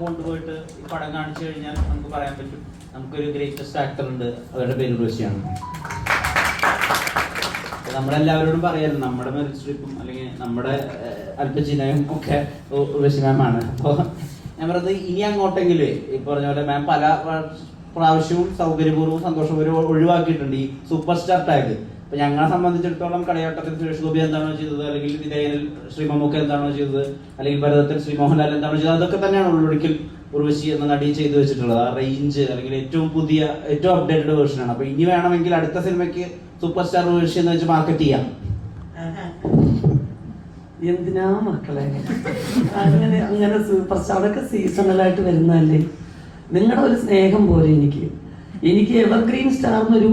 കൊണ്ടുപോയിട്ട് പടം കാണിച്ചു കഴിഞ്ഞാൽ നമുക്ക് പറയാൻ പറ്റും നമുക്കൊരു ഗ്രേറ്റസ്റ്റ് ആക്ടർ ഉണ്ട്. അവരുടെ പേര് ഋഷിയാണ്. നമ്മളെല്ലാവരോടും പറയാറ് നമ്മുടെ മെറിസ്ട്രിപ്പും സ്ട്രിപ്പും അല്ലെങ്കിൽ നമ്മുടെ അല്പചിനയും ഒക്കെ ഋഷി മാമാണ് അപ്പോൾ ഞാൻ പറഞ്ഞത് ഇനി അങ്ങോട്ടെങ്കിലും ഈ പറഞ്ഞ പോലെ മാം പല പ്ര- പ്രാവശ്യവും സൗകര്യപൂർവം സന്തോഷപൂർവം ഒഴിവാക്കിയിട്ടുണ്ട് ഈ സൂപ്പർ സ്റ്റാർ ടാഗ് അപ്പൊ ഞങ്ങളെ സംബന്ധിച്ചിടത്തോളം കളിയാട്ടത്തിൽ സുരേഷ് എന്താണോ ചെയ്തത് അല്ലെങ്കിൽ വിധേയനിൽ ശ്രീ എന്താണോ ചെയ്തത് അല്ലെങ്കിൽ ഭരതത്തിൽ ശ്രീ മോഹൻലാൽ എന്താണോ ചെയ്തത് അതൊക്കെ തന്നെയാണ് ഉള്ളൊടുക്കിൽ ഉർവശി എന്ന നടി ചെയ്തു വെച്ചിട്ടുള്ളത്. ആ റേഞ്ച് അല്ലെങ്കിൽ ഏറ്റവും പുതിയ ഏറ്റവും അപ്ഡേറ്റഡ് വേർഷൻ ആണ്. അപ്പൊ ഇനി വേണമെങ്കിൽ അടുത്ത സിനിമയ്ക്ക് സൂപ്പർ സ്റ്റാർ ഉർവശി എന്ന് വെച്ച് മാർക്കറ്റ് ചെയ്യാം. എന്തിനാ മക്കളെ? അങ്ങനെ അങ്ങനെ സൂപ്പർ സ്റ്റാർ അതൊക്കെ സീസണലായിട്ട് വരുന്നതല്ലേ? നിങ്ങളുടെ ഒരു സ്നേഹം പോലെ എനിക്ക്. എനിക്ക് എവർഗ്രീൻ സ്റ്റാർ എന്നൊരു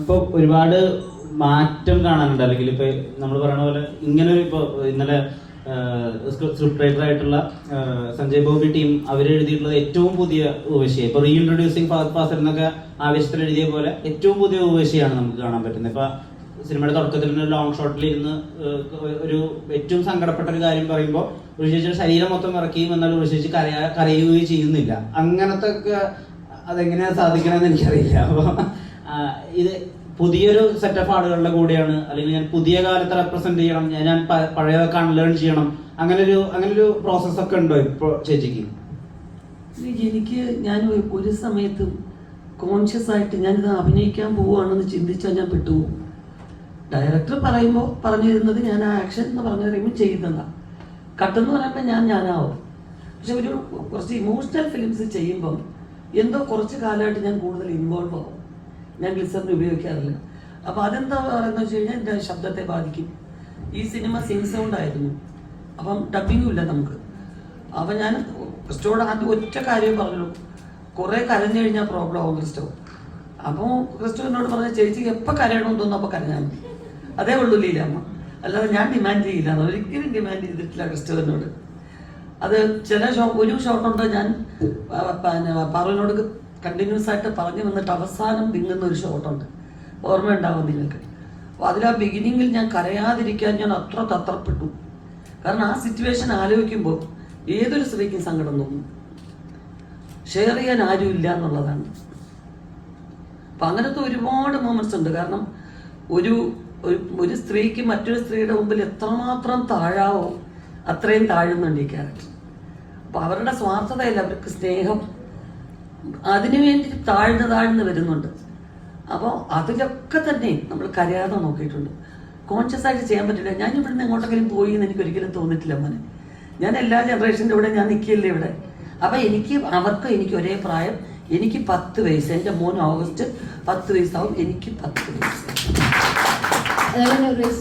ഇപ്പൊ ഒരുപാട് മാറ്റം കാണാനുണ്ട്. അല്ലെങ്കിൽ ഇപ്പൊ നമ്മൾ പറയണ പോലെ ഇങ്ങനെ ഒരു ഇപ്പൊ ഇന്നലെ സ്ക്രിപ്റ്റ് റൈറ്റർ ആയിട്ടുള്ള സഞ്ജയ് ബോബി ടീം അവർ എഴുതിയിട്ടുള്ളത് ഏറ്റവും പുതിയ ഊവശിയ ഇപ്പൊ റീഇൻട്രൊഡ്യൂസിങ് ഫാദർ ഫാസർ എന്നൊക്കെ ആവേശത്തിൽ എഴുതിയ പോലെ ഏറ്റവും പുതിയ ഉപശിയാണ് നമുക്ക് കാണാൻ പറ്റുന്നത്. ഇപ്പൊ സിനിമയുടെ തുടക്കത്തിൽ തന്നെ ലോങ് ഷോട്ടിൽ ഇരുന്ന് ഒരു ഏറ്റവും സങ്കടപ്പെട്ട ഒരു കാര്യം പറയുമ്പോൾ ഋഷിച്ചിയുടെ ശരീരം മൊത്തം ഇറക്കുകയും എന്നാൽ ഋഷിച്ച് കരയാ കരയുകയും ചെയ്യുന്നില്ല. അങ്ങനത്തെ ഒക്കെ അതെങ്ങനെയാ സാധിക്കണമെന്ന് എനിക്കറിയില്ല. അപ്പോൾ ഇത് പുതിയൊരു സെറ്റ് ഓഫ് ആളുകളുടെ കൂടെയാണ്. അല്ലെങ്കിൽ ഞാൻ പുതിയ കാലത്ത് റെപ്രസെന്റ് ചെയ്യണം. ഞാൻ പഴയതൊക്കെ അൺലേൺ ചെയ്യണം അങ്ങനെ ഒരു അങ്ങനെ ഒരു പ്രോസസ് ഒക്കെ ഉണ്ടോ ഇപ്പോ ചേച്ചിക്ക്? എനിക്ക് ഞാൻ ഒരു- സമയത്ത് കോൺഷ്യസ് ആയിട്ട് ഞാൻ ഇത് അഭിനയിക്കാൻ പോവുകയാണെന്ന് ചിന്തിച്ചാൽ ഞാൻ പെട്ടുപോകും. ഡയറക്ടർ പറയുമ്പോൾ പറഞ്ഞു തരുന്നത് ഞാൻ ആ ആക്ഷൻ എന്ന് പറഞ്ഞു കഴിയുമ്പോൾ കട്ട് എന്ന് പറയുമ്പോൾ ഞാൻ ഞാനാവും. പക്ഷെ ഒരു കുറച്ച് ഇമോഷണൽ ഫിലിംസ് ചെയ്യുമ്പം എന്തോ കുറച്ച് കാലമായിട്ട് ഞാൻ കൂടുതൽ ഇൻവോൾവ് ആവും. ഞാൻ ഗ്ലിസറിന് ഉപയോഗിക്കാറില്ല. അപ്പോൾ അതെന്താ പറയുന്നത് വെച്ച് കഴിഞ്ഞാൽ എന്റെ ശബ്ദത്തെ ബാധിക്കും. ഈ സിനിമ സിൻ സൗണ്ട് ആയിരുന്നു. അപ്പം ഡബിങ്ങും ഇല്ല നമുക്ക്. അപ്പം ഞാൻ ക്രിസ്റ്റോട് ആദ്യം ഒറ്റ കാര്യം പറഞ്ഞു കുറേ കരഞ്ഞു കഴിഞ്ഞാൽ പ്രോബ്ലം ആവും ക്രിസ്റ്റോ. അപ്പോൾ ക്രിസ്റ്റോ എന്നോട് പറഞ്ഞ ചേച്ചി എപ്പോൾ കരയണമെന്ന് തോന്നുന്നു അപ്പോൾ കരഞ്ഞാൽ മതി. അതേ ഉള്ളൂ ലീലാമ്മ അല്ലാതെ ഞാൻ ഡിമാൻഡ് ചെയ്യില്ല. ഒരിക്കലും ഡിമാൻഡ് ചെയ്തിട്ടില്ല ക്രിസ്റ്റോ എന്നോട്. അത് ചില ഷോ ഒരു ഷോട്ടുണ്ട് ഞാൻ? പിന്നെ കണ്ടിന്യൂസ് ആയിട്ട് പറഞ്ഞു വന്നിട്ട് അവസാനം വിങ്ങുന്ന ഒരു ഷോട്ടുണ്ട്. ഓർമ്മയുണ്ടാവും നിങ്ങൾക്ക്. അപ്പോൾ അതിൽ ആ ബിഗിനിങ്ങിൽ ഞാൻ കരയാതിരിക്കാൻ ഞാൻ അത്ര തത്രപ്പെട്ടു. കാരണം ആ സിറ്റുവേഷൻ ആലോചിക്കുമ്പോൾ ഏതൊരു സ്ത്രീക്കും സങ്കടം തോന്നും. ഷെയർ ചെയ്യാൻ ആരും ഇല്ല എന്നുള്ളതാണ്. അപ്പം അങ്ങനത്തെ ഒരുപാട് മൊമെന്റ്സ് ഉണ്ട്. കാരണം ഒരു ഒരു സ്ത്രീക്ക് മറ്റൊരു സ്ത്രീയുടെ മുമ്പിൽ എത്രമാത്രം താഴാവോ അത്രയും താഴുന്നുണ്ട് ഈ ക്യാരക്ടർ. അപ്പം അവരുടെ സ്വാർത്ഥതയല്ല അവർക്ക് സ്നേഹം. അതിനു വേണ്ടി താഴ്ന്നു താഴ്ന്ന് വരുന്നുണ്ട്. അപ്പോൾ അതിലൊക്കെ തന്നെ നമ്മൾ കരയാതെ നോക്കിയിട്ടുണ്ട്. കോൺഷ്യസ് ആയിട്ട് ചെയ്യാൻ പറ്റില്ല. ഞാൻ ഇവിടുന്ന് എങ്ങോട്ടെങ്കിലും പോയി എന്ന് എനിക്ക് ഒരിക്കലും തോന്നിട്ടില്ല മോനെ. ഞാൻ എല്ലാ ജനറേഷന്റെ ഇവിടെ ഞാൻ നിൽക്കില്ലേ ഇവിടെ? അപ്പം എനിക്ക് അവർക്കും എനിക്ക് ഒരേ പ്രായം. എനിക്ക് പത്ത് വയസ്സ്. എന്റെ മോൻ ഓഗസ്റ്റ് പത്ത് വയസ്സാവും. എനിക്ക് പത്ത് വയസ്സ്.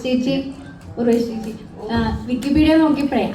ചേച്ചി ചേച്ചി. വിക്കിപീഡിയ നോക്കിയപ്പോഴേ